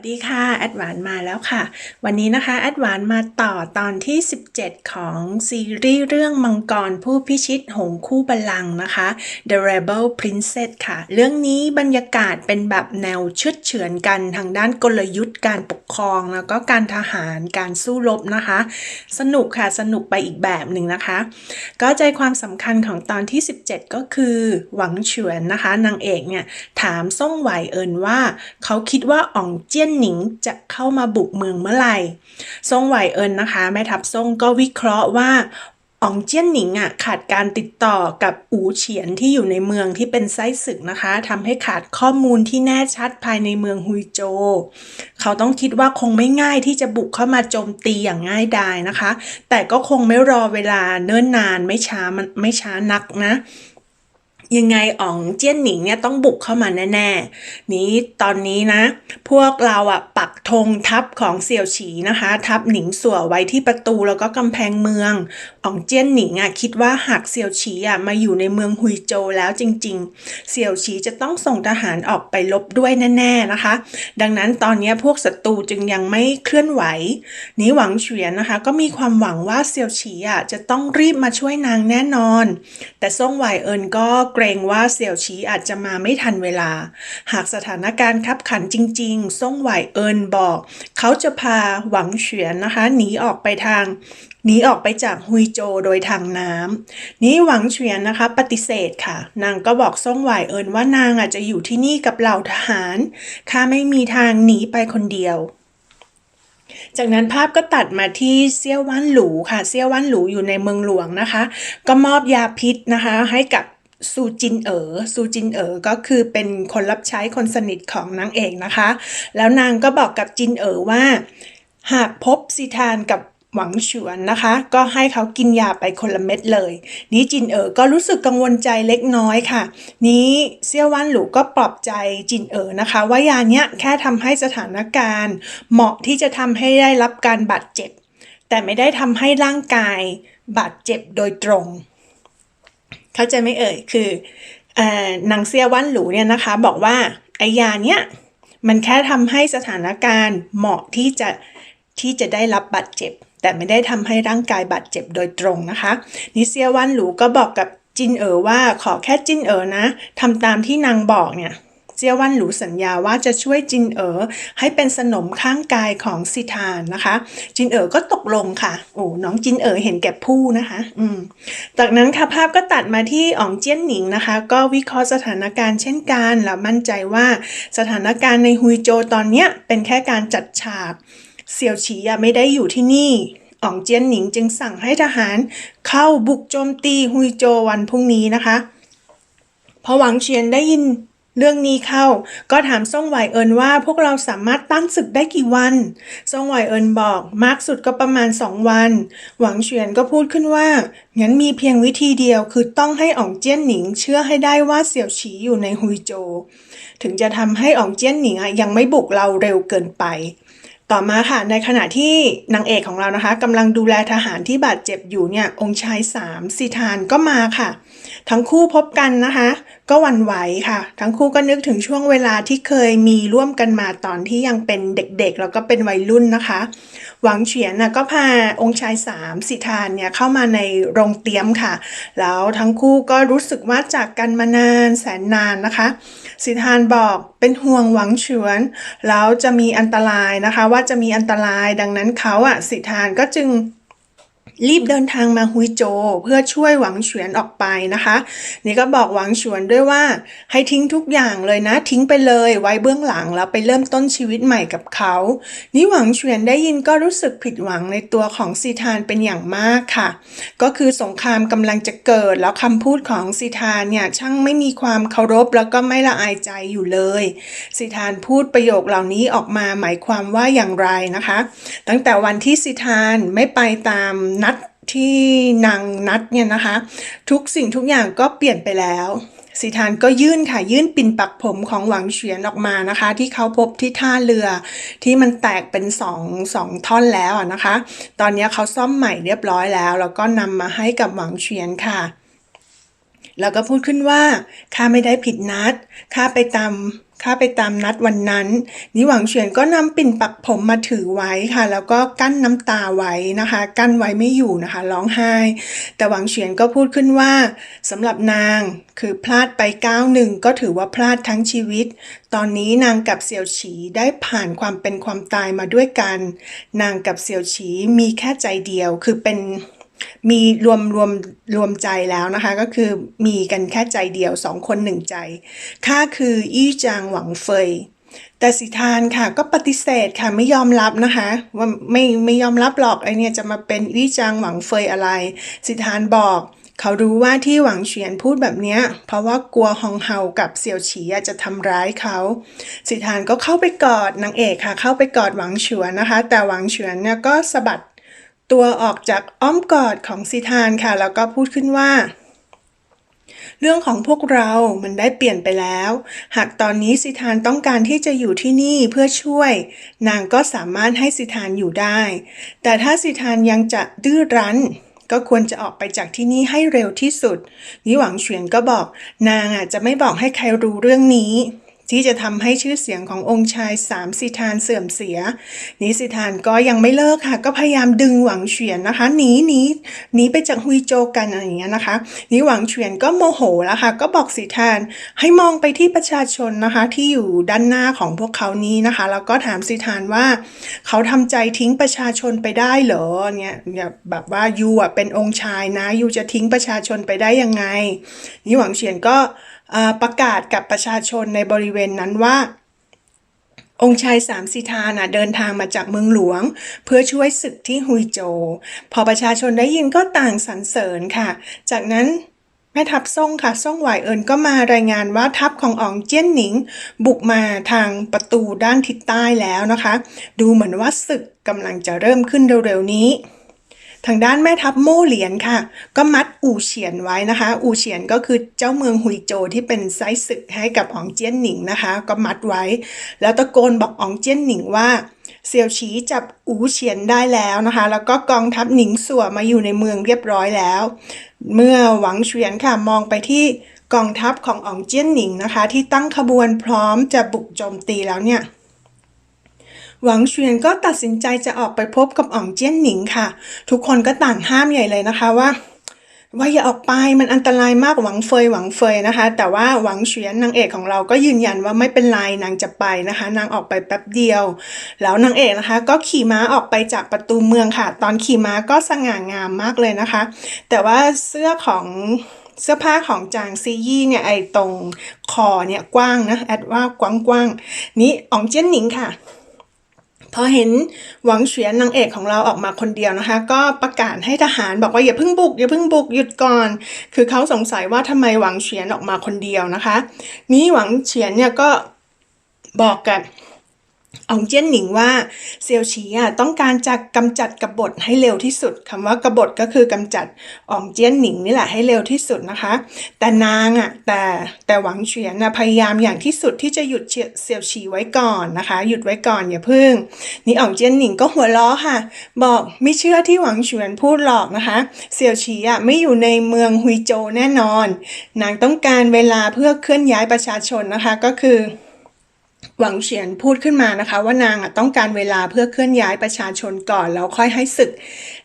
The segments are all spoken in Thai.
วัสดีค่ะ แอดวานมาแล้วค่ะ วันนี้นะคะ แอดวานมาต่อตอนที่ 17 ของซีรีส์เรื่องมังกรผู้พิชิตหงคู่บัลลังก์นะคะ The Rebel Princess ค่ะ เรื่องนี้บรรยากาศเป็นแบบแนวเชือดเฉือนกันทางด้านกลยุทธ์การปกครอง แล้วก็การทหารการสู้รบนะคะ สนุกค่ะ สนุกไปอีกแบบหนึ่งนะคะ ก็ใจความสำคัญของตอนที่ 17 ก็คือหวังเฉวนนะคะนางเอกเนี่ยถามซ่งไหวเอินว่าเขาคิดว่าอ่องเจี้ยนนหนิงจะเข้ามาบุกเมืองเมื่อไหร่ซ่งไหวเอินนะคะแม่ทัพซ่งก็วิเคราะห์ว่าอองเจี้ยนหนิงอะขาดการติดต่อกับอูเฉียนที่อยู่ในเมืองที่เป็นไส้ศึกนะคะทำให้ขาดข้อมูลที่แน่ชัดภายในเมืองฮุยโจ เขาต้องคิดว่าคงไม่ง่ายที่จะบุกเข้ามาโจมตีอย่างง่ายดายนะคะ แต่ก็คงไม่รอเวลาเนิ่นนานไม่ช้ามันไม่ช้านักนะ ยังไงอ๋องเจี้ยนหนิงเนี่ยต้องบุกเข้ามาแน่ๆ นี้ตอนนี้นะ พวกเราอะปักธงทัพของเสี่ยวฉีนะคะ ทัพหนิงสัวไว้ที่ประตูแล้วก็กำแพงเมืองอ๋องเจี้ยนหนิงอะคิดว่าหากเสี่ยวฉีอะมาอยู่ในเมืองฮุยโจแล้วจริง ๆ เสี่ยวฉีจะต้องส่งทหารออกไปลบด้วยแน่ๆนะคะ ดังนั้นตอนนี้พวกศัตรูจึงยังไม่เคลื่อนไหว นี้หวังเฉียนนะคะ ก็มีความหวังว่าเสี่ยวฉีอะจะต้องรีบมาช่วยนางแน่นอน แต่ซ่งไหวเอินก็เกรงว่าเสี่ยวฉีอาจจะมาไม่ทันเวลา หากสถานการณ์คับขันจริงๆ ซ่งไหวเอินบอก เขาจะพาหวังเฉียนนะคะหนีออกไปทางหนีออกไปจากฮุยโจโดยทางน้ำนี้หวังเฉียนนะคะ ปฏิเสธค่ะ นางก็บอกซ่งไหวเอินว่านางอาจจะอยู่ที่นี่กับเหล่าทหารข้าไม่มีทางหนีไปคนเดียวจากนั้นภาพก็ตัดมาที่เซี่ยวว่านหลูค่ะ เซี่ยวว่านหลูอยู่ในเมืองหลวงนะคะ ก็มอบยาพิษนะคะ ให้กับ ซูจินเอ๋อซูจินเอ๋อก็คือเป็นคนรับใช้คนสนิทของนางเอกนะคะ แล้วนางก็บอกกับจินเอ๋อว่า หากพบซีทานกับหวังฉวนนะคะ ก็ให้เขากินยาไปคนละเม็ดเลย นี้จินเอ๋อก็รู้สึกกังวลใจเล็กน้อยค่ะ นี้เซี่ยววันหลูก็ปลอบใจจินเอ๋อนะคะ ว่ายาเนี้ยแค่ทำให้สถานการณ์ เหมาะที่จะทำให้ได้รับการบาดเจ็บ แต่ไม่ได้ทำให้ร่างกายบาดเจ็บโดยตรง เข้าใจไหมเอ่ย คืออนางเซียวันหลูเนี่ยนะคะ บอกว่าไอยาเนี้ยมันแค่ทำให้สถานการณ์เหมาะที่จะที่จะได้รับบาดเจ็บ แต่ไม่ได้ทำให้ร่างกายบาดเจ็บโดยตรงนะคะ นิเซียวันหลูก็บอกกับจินเอ๋อว่าขอแค่จินเอ๋อนะทำตามที่นางบอกเนี่ย เจียวันหลูสัญญาว่าจะช่วยจินเอ๋อให้เป็นสนมข้างกายของสิทานนะคะ จินเอ๋อก็ตกลงค่ะโอ้น้องจินเอ๋อเห็นแก่ผู้นะคะ อืมจากนั้นค่ะภาพก็ตัดมาที่อ๋องเจี้ยนหนิงนะคะ ก็วิเคราะห์สถานการณ์เช่นกันแล้วมั่นใจว่าสถานการณ์ในฮุยโจตอนเนี้ยเป็นแค่การจัดฉากเสี่ยวฉีไม่ได้อยู่ที่นี่อ๋องเจี้ยนหนิงจึงสั่งให้ทหารเข้าบุกโจมตีฮุยโจววันพรุ่งนี้นะคะพอหวังเฉียนได้ยิน เรื่องนี้เข้าก็ถามซ่งไหวเอินว่าพวกเราสามารถตั้งศึกได้กี่วันซ่งไหวเอินบอกมากสุดก็ประมาณสองวัน หวังเฉียนก็พูดขึ้นว่างั้นมีเพียงวิธีเดียวคือต้องให้อ่องเจี้ยนหนิงเชื่อให้ได้ว่าเสี่ยวฉีอยู่ในฮุยโจ ถึงจะทำให้อ่องเจี้ยนหนิงยังไม่บุกเราเร็วเกินไปต่อมาค่ะในขณะที่นางเอกของเรานะคะกำลังดูแลทหารที่บาดเจ็บอยู่เนี่ยองค์ชายสามสีทานก็มาค่ะ ทั้งคู่พบกันนะคะ ก็วันไหวค่ะ ทั้งคู่ก็นึกถึงช่วงเวลาที่เคยมีร่วมกันมาตอนที่ยังเป็นเด็กๆ แล้วก็เป็นวัยรุ่นนะคะ หวังเฉียนนะก็พาองค์ชายสามสิทานเนี่ยเข้ามาในโรงเตรียมค่ะ แล้วทั้งคู่ก็รู้สึกว่าจากกันมานานแสนนานนะคะ สิทานบอกเป็นห่วงหวังเฉวนแล้วจะมีอันตรายนะคะ ว่าจะมีอันตรายดังนั้นเขาอะสิทานก็จึง รีบเดินทางมาฮุยโจ เพื่อช่วยหวังเฉวนออกไปนะคะ นี่ก็บอกหวังเฉวนด้วยว่าให้ทิ้งทุกอย่างเลยนะ ทิ้งไปเลยไว้เบื้องหลังแล้วไปเริ่มต้นชีวิตใหม่กับเขา นี่หวังเฉวนได้ยินก็รู้สึกผิดหวังในตัวของซีทานเป็นอย่างมากค่ะ ก็คือสงครามกำลังจะเกิดแล้วคำพูดของซีทานเนี่ยช่างไม่มีความเคารพแล้วก็ไม่ละอายใจอยู่เลยซีทานพูดประโยคเหล่านี้ออกมาหมายความว่าอย่างไรนะคะ ตั้งแต่วันที่ซีทานไม่ไปตามนัด ที่นางนัดเนี่ยนะคะ ทุกสิ่งทุกอย่างก็เปลี่ยนไปแล้วสีทานก็ยื่นค่ะยื่นปิ่นปักผมของหวังเฉียนออกมานะคะ ที่เขาพบที่ท่าเรือที่มันแตกเป็นสองสองท่อนแล้วนะคะ ตอนนี้เขาซ่อมใหม่เรียบร้อยแล้ว แล้วก็นำมาให้กับหวังเฉียนค่ะ แล้วก็พูดขึ้นว่าข้าไม่ได้ผิดนัดข้าไปตาม ข้าไปตามนัดวันนั้นนิหวังเฉียนก็นำปิ่นปักผมมาถือไว้ค่ะ แล้วก็กั้นน้ำตาไว้นะคะ กั้นไว้ไม่อยู่นะคะร้องไห้ แต่หวังเฉียนก็พูดขึ้นว่าสำหรับนางคือพลาดไปก้าวหนึ่งก็ถือว่าพลาดทั้งชีวิต ตอนนี้นางกับเสี่ยวฉีได้ผ่านความเป็นความตายมาด้วยกัน นางกับเสี่ยวฉีมีแค่ใจเดียวคือเป็น มีรวมรวมรวมใจแล้วนะคะ ก็คือมีกันแค่ใจเดียวสองคนหนึ่งใจข้าคืออี้จางหวังเฟย แต่สิทานค่ะก็ปฏิเสธค่ะไม่ยอมรับนะคะ ว่าไม่ไม่ยอมรับหรอกไอเนี่ยจะมาเป็นอี้จางหวังเฟยอะไร สิทานบอกเขารู้ว่าที่หวังเฉียนพูดแบบเนี้ยเพราะว่ากลัวฮองเฮากับเสี่ยวฉีจะทำร้ายเขา สิทานก็เข้าไปกอดนางเอกค่ะ เข้าไปกอดหวังเฉวนนะคะ แต่หวังเฉวนเนี่ยก็สะบัด ตัวออกจากอ้อมกอดของสิทานค่ะ แล้วก็พูดขึ้นว่า เรื่องของพวกเรามันได้เปลี่ยนไปแล้ว หากตอนนี้สิทานต้องการที่จะอยู่ที่นี่เพื่อช่วย นางก็สามารถให้สิทานอยู่ได้ แต่ถ้าสิทานยังจะดื้อรั้นก็ควรจะออกไปจากที่นี่ให้เร็วที่สุด นิหวังเฉียนก็บอก นางอะจะไม่บอกให้ใครรู้เรื่องนี้ ที่จะทำให้ชื่อเสียงขององค์ชายสามสิทานเสื่อมเสีย นิสิทานก็ยังไม่เลิกค่ะ ก็พยายามดึงหวังเฉียนนะคะหนีหนีหนีไปจากฮุยโจกันอะไรอย่างเงี้ยนะคะนิหวังเฉียนก็โมโหแล้วค่ะ ก็บอกสิทานให้มองไปที่ประชาชนนะคะ ที่อยู่ด้านหน้าของพวกเขานี้นะคะ แล้วก็ถามสิทานว่า เขาทำใจทิ้งประชาชนไปได้เหรอเนี่ยแบบว่ายูอะเป็นองค์ชายนะยูจะทิ้งประชาชนไปได้ยังไงนิหวังเฉียนก็ ประกาศกับประชาชนในบริเวณนั้นว่า องค์ชายสามสิทานะเดินทางมาจากเมืองหลวง เพื่อช่วยศึกที่ฮุยโจ พอประชาชนได้ยินก็ต่างสรรเสริญค่ะ จากนั้นแม่ทัพซ่งค่ะซ่งหวายเอินก็มารายงานว่าทัพของอองเจี้ยนหนิง บุกมาทางประตูด้านทิศใต้แล้วนะคะ ดูเหมือนว่าศึกกำลังจะเริ่มขึ้นเร็วๆนี้ ทางด้านแม่ทัพโม่เหลียนค่ะ ก็มัดอู่เฉียนไว้นะคะ อู่เฉียนก็คือเจ้าเมืองฮุยโจที่เป็นไซศึกให้กับอองเจี้ยนหนิงนะคะ ก็มัดไว้ แล้วตะโกนบอกอองเจี้ยนหนิงว่าเซียวฉีจับอู่เฉียนได้แล้วนะคะ แล้วก็กองทัพหนิงสัวมาอยู่ในเมืองเรียบร้อยแล้ว เมื่อหวังเฉียนค่ะมองไปที่กองทัพของอองเจี้ยนหนิงนะคะ ที่ตั้งขบวนพร้อมจะบุกโจมตีแล้วเนี่ย หวังเฉียนก็ตัดสินใจจะออกไปพบกับอ่องเจี้ยนหนิงค่ะ ทุกคนก็ต่างห้ามใหญ่เลยนะคะว่าว่าอย่าออกไปมันอันตรายมากหวังเฟยหวังเฟยนะคะ แต่ว่าหวังเฉียนนางเอกของเราก็ยืนยันว่าไม่เป็นไรนางจะไปนะคะ นางออกไปแป๊บเดียว แล้วนางเอกนะคะ ก็ขี่ม้าออกไปจากประตูเมืองค่ะ ตอนขี่ม้าก็สง่างามมากเลยนะคะ แต่ว่าเสื้อของเสื้อผ้าของจางซียี่เนี่ยไอตรงคอเนี่ยกว้างนะแอดว่ากว้างๆนี่อ่องเจี้ยนหนิงค่ะ พอเห็นหวังเฉียนนางเอกของเราออกมาคนเดียวนะคะ ก็ประกาศให้ทหารบอกว่าอย่าเพิ่งบุกอย่าเพิ่งบุกหยุดก่อน คือเขาสงสัยว่าทำไมหวังเฉียนออกมาคนเดียวนะคะ นี้หวังเฉียนเนี่ยก็บอกกับ อองเจี้ยนหนิงว่าเซียวฉีอะต้องการจะกำจัดกบฏให้เร็วที่สุดคำว่ากบฏก็คือกำจัดอองเจี้ยนหนิงนี่แหละให้เร็วที่สุดนะคะ แต่นางอะแต่แต่หวังเฉียนนะพยายามอย่างที่สุดที่จะหยุดเซียวฉีไว้ก่อนนะคะ หยุดไว้ก่อนอย่าพึ่ง นี่อองเจี้ยนหนิงก็หัวล้อค่ะ บอกไม่เชื่อที่หวังเฉียนพูดหรอกนะคะ เซียวฉีอะไม่อยู่ในเมืองฮุยโจแน่นอน นางต้องการเวลาเพื่อเคลื่อนย้ายประชาชนนะคะก็คือ หวังเฉียนพูดขึ้นมานะคะ ว่านางต้องการเวลาเพื่อเคลื่อนย้ายประชาชนก่อน แล้วค่อยให้ศึก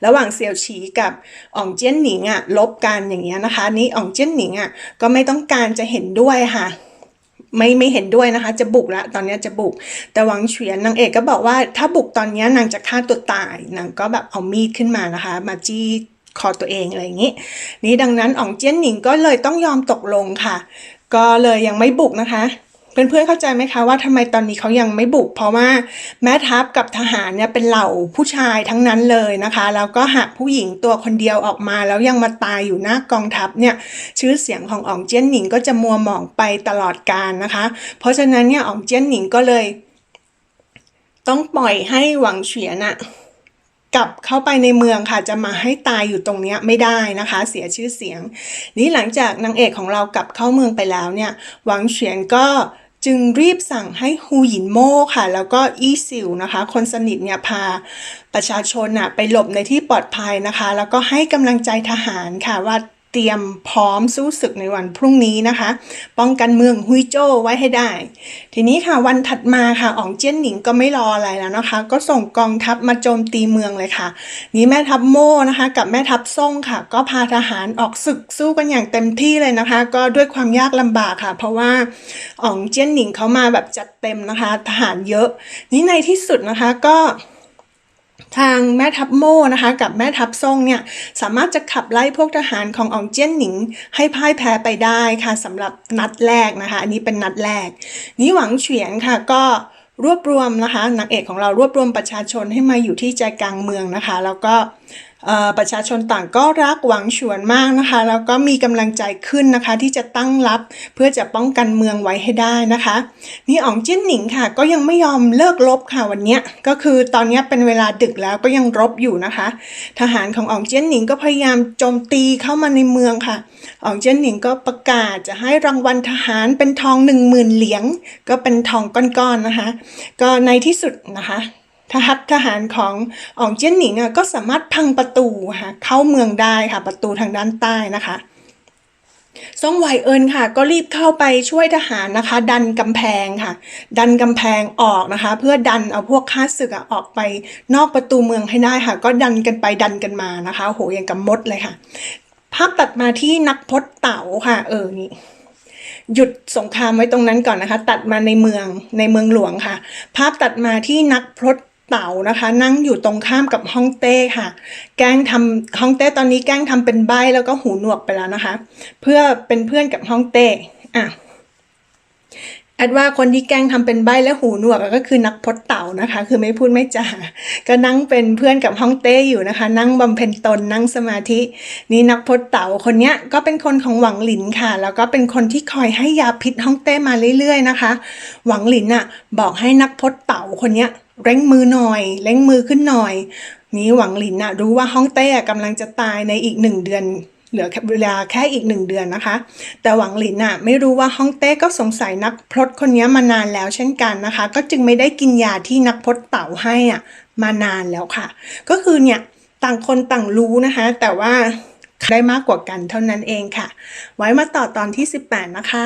ระหว่างเซียวฉีกับอ่องเจี้ยนหนิงอะลบกันอย่างเงี้ยนะคะ นี่อ่องเจี้ยนหนิงอะก็ไม่ต้องการจะเห็นด้วยค่ะไม่ไม่เห็นด้วยนะคะ จะบุกล้วตอนนี้จะบุก แต่หวังเฉียนนางเอกก็บอกว่าถ้าบุกตอนนี้นางจะฆ่าตัวตายนางก็แบบเอามีดขึ้นมานะคะ มาจี้คอตัวเองอะไรอย่างนี้ นี่ดังนั้นอ่องเจี้ยนหนิงก็เลยต้องยอมตกลงค่ะ ก็เลยยังไม่บุกนะคะ เพื่อนๆเข้าใจไหมคะว่าทำไมตอนนี้เขายังไม่บุก เพราะว่าแม่ทัพกับทหารเนี่ยเป็นเหล่าผู้ชายทั้งนั้นเลยนะคะแล้วก็หากผู้หญิงตัวคนเดียวออกมา แล้วยังมาตายอยู่หน้ากองทัพเนี่ยชื่อเสียงของอ่องเจี้ยนหนิงก็จะมัวหมองไปตลอดกาลนะคะ เพราะฉะนั้นเนี่ยอ่องเจี้ยนหนิงก็เลย ต้องปล่อยให้หวังเฉียนอะกลับเข้าไปในเมืองค่ะจะมาให้ตายอยู่ตรงนี้ไม่ได้นะคะ เสียชื่อเสียง นี้หลังจากนางเอกของเรากลับเข้าเมืองไปแล้วเนี่ย หวังเฉียนก็ จึงรีบสั่งให้ฮูหยินโม่ค่ะ แล้วก็อี้ซิวนะคะ คนสนิทเนี่ยพาประชาชนน่ะไปหลบในที่ปลอดภัยนะคะ แล้วก็ให้กำลังใจทหารค่ะว่า เตรียมพร้อมสู้ศึกในวันพรุ่งนี้นะคะ ป้องกันเมืองฮุยโจ้ไว้ให้ได้ ทีนี้ค่ะวันถัดมาค่ะอ๋องเจี้ยนหนิงก็ไม่รออะไรแล้วนะคะ ก็ส่งกองทัพมาโจมตีเมืองเลยค่ะ นี่แม่ทัพโม่นะคะ กับแม่ทัพซ่งค่ะ ก็พาทหารออกศึกสู้กันอย่างเต็มที่เลยนะคะ ก็ด้วยความยากลำบากค่ะ เพราะว่าอ๋องเจี้ยนหนิงเขามาแบบจัดเต็มนะคะ ทหารเยอะ นี่ในที่สุดนะคะก็ ทางแม่ทัพโม่นะคะกับแม่ทัพซ่งเนี่ยสามารถจะขับไล่พวกทหารของอองเจี้ยนหนิง ให้พ่ายแพ้ไปได้ค่ะสำหรับนัดแรกนะคะ อันนี้เป็นนัดแรก นี้หวังเฉียนค่ะก็รวบรวมนะคะนางเอกของเรารวบรวมประชาชนให้มาอยู่ที่ใจกลางเมืองนะคะ แล้วก็ ประชาชนต่างก็รักหวังฉวนมากนะคะ แล้วก็มีกำลังใจขึ้นนะคะ ที่จะตั้งรับเพื่อจะป้องกันเมืองไว้ให้ได้นะคะ นี่อ๋องเจี้ยนหนิงค่ะ ก็ยังไม่ยอมเลิกรบค่ะวันนี้ก็คือตอนนี้เป็นเวลาดึกแล้วก็ยังรบอยู่นะคะ ทหารของอ๋องเจี้ยนหนิงก็พยายามโจมตีเข้ามาในเมืองค่ะอ๋องเจี้ยนหนิงก็ประกาศจะให้รางวัลทหารเป็นทองหนึ่งหมื่นเหรียญก็เป็นทองก้อนๆนะคะ ก็ในที่สุดนะคะ ทหารทหารของอองเจี้ยนหนิงอะก็สามารถพังประตูค่ะเข้าเมืองได้ค่ะประตูทางด้านใต้นะคะซ่องไวเอิญค่ะ ก็รีบเข้าไปช่วยทหารนะคะ ดันกำแพงค่ะ ดันกำแพงออกนะคะ เพื่อดันเอาพวกข้าศึกอะออกไปนอกประตูเมืองให้ได้ค่ะ ก็ดันกันไปดันกันมานะคะโหอย่างกับมดเลยค่ะ ภาพตัดมาที่นักพจน์เต๋าค่ะ เออนี่หยุดสงครามไว้ตรงนั้นก่อนนะคะ ตัดมาในเมืองในเมืองหลวงค่ะ ภาพตัดมาที่นักพรต เต๋านะคะ นั่งอยู่ตรงข้ามกับฮ่องเต้ค่ะ แกล้งทำฮ่องเต้ตอนนี้แกล้งทำเป็นใบแล้วก็หูหนวกไปแล้วนะคะ เพื่อเป็นเพื่อนกับฮ่องเต้อะแอดว่าคนที่แกล้งทำเป็นใบและหูหนวกก็คือนักพจน์เต่านะคะ คือไม่พูดไม่จาก็นั่งเป็นเพื่อนกับฮ่องเต้อยู่นะคะ นั่งบำเพ็ญตนนั่งสมาธิ นี่นักพจน์เต่าคนเนี้ยก็เป็นคนของหวังหลินค่ะ แล้วก็เป็นคนที่คอยให้ยาพิษฮ่องเต้มาเรื่อยๆนะคะ หวังหลินอะบอกให้นักพจน์เต่าคนเนี้ย เร่งมือหน่อยเร่งมือขึ้นหน่อย นี่หวังหลินน่ะรู้ว่าฮ่องเต้กำลังจะตายในอีกหนึ่งเดือนเหลือเวลาแค่อีกหนึ่งเดือนนะคะ แต่หวังหลินน่ะไม่รู้ว่าฮ่องเต้ก็สงสัยนักพรตคนนี้มานานแล้วเช่นกันนะคะ ก็จึงไม่ได้กินยาที่นักพรตเต่าให้อะมานานแล้วค่ะ ก็คือเนี่ยต่างคนต่างรู้นะคะ แต่ว่าได้มากกว่ากันเท่านั้นเองค่ะ ไว้มาต่อตอนที่ 18 นะคะ